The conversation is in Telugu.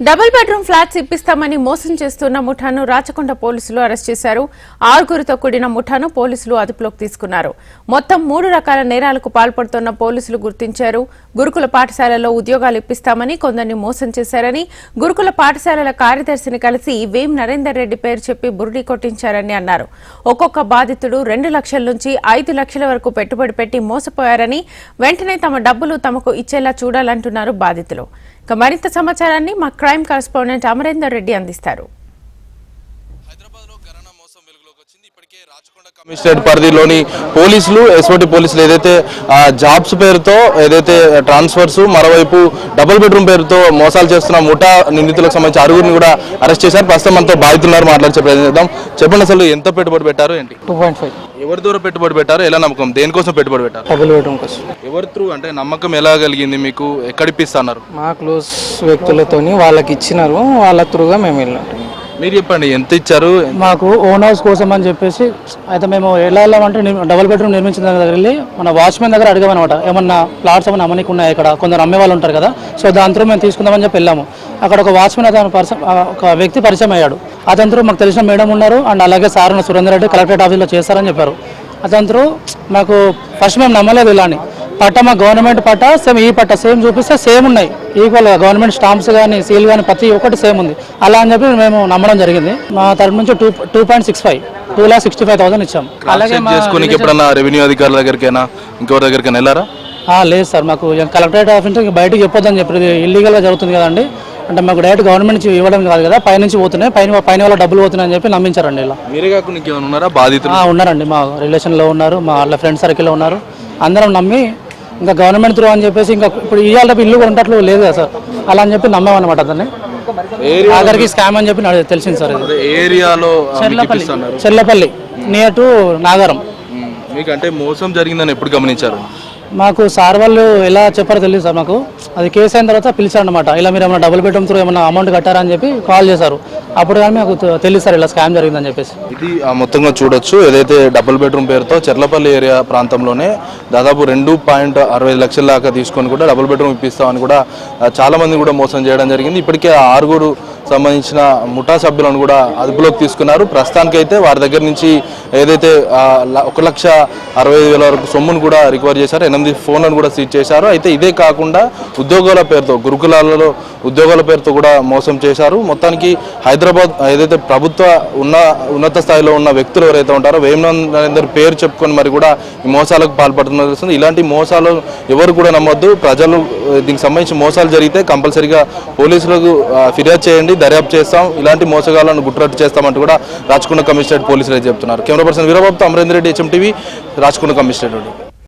డబుల్ బెడ్రూమ్ ఫ్లాట్స్ ఇప్పిస్తామని మోసం చేస్తున్న ముఠాను రాచకొండ పోలీసులు అరెస్ట్ చేశారు. ఆరుగురితో కూడిన ముఠాను పోలీసులు అదుపులోకి తీసుకున్నారు. మొత్తం మూడు రకాల నేరాలకు పాల్పడుతున్న పోలీసులు గుర్తించారు. గురుకుల పాఠశాలలో ఉద్యోగాలు ఇప్పిస్తామని కొందరిని మోసం చేశారని గురుకుల పాఠశాలల కార్యదర్శిని కలిసి వేం నరేందర్ రెడ్డి పేరు చెప్పి బురుడి కొట్టించారని అన్నారు. ఒక్కొక్క బాధితుడు రెండు లక్షల నుంచి ఐదు లక్షల వరకు పెట్టుబడి పెట్టి మోసపోయారని వెంటనే తమ డబ్బులు తమకు ఇచ్చేలా చూడాలంటున్నారు బాధితులు. మరింత సమాచారాన్ని మా క్రైమ్ కరస్పాండెంట్ అమరేందర్ రెడ్డి అందిస్తారు. ఇప్పటికే రాచకొండ కమిషనరేట్ పరిధిలోని పోలీసులు ఎస్ఓటి పోలీసులు ఏదైతే జాబ్స్ పేరుతో ఏదైతే ట్రాన్స్ఫర్స్ మరోవైపు డబుల్ బెడ్రూమ్ పేరుతో మోసాలు చేస్తున్న ముఠా నిందితులకు సంబంధించి ఆరుగురిని కూడా అరెస్ట్ చేశారు. ప్రస్తుతం మనతో బాధితున్నారు మాట్లాడే ప్రయత్నం చేద్దాం చెప్పండి అసలు ఎంత పెట్టుబడి పెట్టారు ఏంటి? Two point five. ఎవరి ద్వారా పెట్టుబడి పెట్టారు? ఎలా నమ్మకం? దేనికోసం పెట్టుబడి పెట్టారు? డబుల్ బెడ్రూమ్ కోసం. ఎవరి త్రూ? అంటే నమ్మకం ఎలా కలిగింది మీకు? ఎక్కడ ఇప్పిస్తున్నారు? మా క్లోజ్ వ్యక్తులతోని వాళ్ళకి ఇచ్చినారు. వాళ్ళ త్రూగా మేము వెళ్ళినట్టు మీరు చెప్పండి ఎంత ఇచ్చారు? మాకు ఓన్ హౌస్ కోసం అని చెప్పేసి అయితే మేము ఎలా వెళ్ళామంటే డబుల్ బెడ్రూమ్ నిర్మించిన దగ్గర వెళ్ళి మన వాచ్మెన్ దగ్గర అడిగామన్నమాట ఏమన్నా ప్లాట్స్ ఏమన్నా అమ్మనికి ఉన్నాయి ఇక్కడ? కొందరు అమ్మే వాళ్ళు ఉంటారు కదా సో దాంతో మేము తీసుకుందామని చెప్పి వెళ్ళాము. అక్కడ ఒక వాచ్మెన్ అతను పరిచయం ఒక వ్యక్తి పరిచయం అయ్యాడు. అతని మాకు తెలిసిన మేడం ఉన్నారు అండ్ అలాగే సార్ సురేందర్ రెడ్డి కలెక్టరేట్ ఆఫీస్లో చేస్తారని చెప్పారు. అతని మాకు ఫస్ట్ మేము నమ్మలేదు ఇలా అని పట్ట మా గవర్నమెంట్ పట్ట సేమ్ ఈ పట్ట సేమ్ చూపిస్తే సేమ్ ఉన్నాయి. ఈక్వల్గా గవర్నమెంట్ స్టాంప్స్ కానీ సీల్ కానీ ప్రతి ఒక్కటి సేమ్ ఉంది. అలా అని చెప్పి మేము నమ్మడం జరిగింది. మా తరపు నుంచి two two point six five two lakh sixty five thousand ఇచ్చాం. అలాగే చేసుకోనికి ఎప్పుడన్నా రెవెన్యూ అధికారుల దగ్గరికైనా ఇంకెవరి దగ్గరికైనా వెళ్ళారా? ఆ, లేదు సార్. మాకు కలెక్టరేట్ ఆఫీస్ నుంచి బయటకు చెప్పొద్దని చెప్పి ఇల్లీగల్గా జరుగుతుంది కదండి. అంటే మాకు డైరెక్ట్ గవర్నమెంట్ నుంచి ఇవ్వడం కాదు కదా పైనుంచి పోతున్నాయి. పైన పైన వాళ్ళ డబ్బులు పోతున్నాయని చెప్పి నమ్మించారండి ఇలా. మీరే కాకుండా ఉన్నారా బాధితులు? ఆ, ఉన్నారండి. మా రిలేషన్లో ఉన్నారు మా వాళ్ళ ఫ్రెండ్ సర్కిల్లో ఉన్నారు. అందరం నమ్మి ఇంకా గవర్నమెంట్ త్రూ అని చెప్పేసి ఇంకా ఇప్పుడు ఇవాళ ఇల్లు కొనటట్లు లేదు కదా సార్. అలా అని చెప్పి నమ్మామన్నమాట అతన్ని. ఆఖరికి స్కామ్ అని చెప్పి నాకు తెలిసింది సార్ ఏరియాలో Cherlapally. Cherlapalli near to Nagaram. మీకు అంటే మోసం జరిగిందని ఎప్పుడు గమనించారు? మాకు సార్ వాళ్ళు ఎలా చెప్పారో తెలియదు సార్ మాకు. అది కేసు అయిన తర్వాత పిలిచారనమాట ఇలా మీరు ఏమైనా డబుల్ బెడ్రూమ్ త్రూ ఏమైనా అమౌంట్ కట్టారా అని చెప్పి కాల్ చేశారు. అప్పుడు కానీ మాకు తెలియదు సార్ ఇలా స్కామ్ జరిగిందని చెప్పేసి. ఇది మొత్తంగా చూడొచ్చు. ఏదైతే డబుల్ బెడ్రూమ్ పేరుతో చెర్లపల్లి ఏరియా ప్రాంతంలోనే దాదాపు రెండు పాయింట్ అరవై లక్షల దాకా తీసుకొని కూడా డబుల్ బెడ్రూమ్ ఇప్పిస్తామని కూడా చాలా మంది కూడా మోసం చేయడం జరిగింది. ఇప్పటికే ఆరుగురు సంబంధించిన ముఠా సభ్యులను కూడా అదుపులోకి తీసుకున్నారు. ప్రస్తుతానికైతే వారి దగ్గర నుంచి ఏదైతే ల- ఒక లక్ష అరవై వేల వరకు సొమ్మును కూడా రికవర్ చేశారు. ఎనిమిది ఫోన్లను కూడా సీజ్ చేశారు. అయితే ఇదే కాకుండా ఉద్యోగాల పేరుతో గురుకులాలలో ఉద్యోగాల పేరుతో కూడా మోసం చేశారు. మొత్తానికి హైదరాబాద్ ఏదైతే ప్రభుత్వ ఉన్న ఉన్నత స్థాయిలో ఉన్న వ్యక్తులు ఎవరైతే ఉంటారో వేమనందరి పేరు చెప్పుకొని మరి కూడా ఈ మోసాలకు పాల్పడుతున్నది తెలుస్తుంది ఇలాంటి మోసాలు ఎవరు కూడా నమ్మొద్దు. ప్రజలు దీనికి సంబంధించి మోసాలు జరిగితే కంపల్సరీగా పోలీసులకు ఫిర్యాదు చేయండి. దర్యాప్తు చేస్తాం. ఇలాంటి మోసగాళ్ళను గుట్టురట్టు చేస్తామంటూ కూడా రాచకొండ కమిషనరేట్ పోలీసులు చెప్తున్నారు. కెమెరా పర్సన్ వీరబాబుతో Amarender Reddy HM TV Rachakonda commissionerate.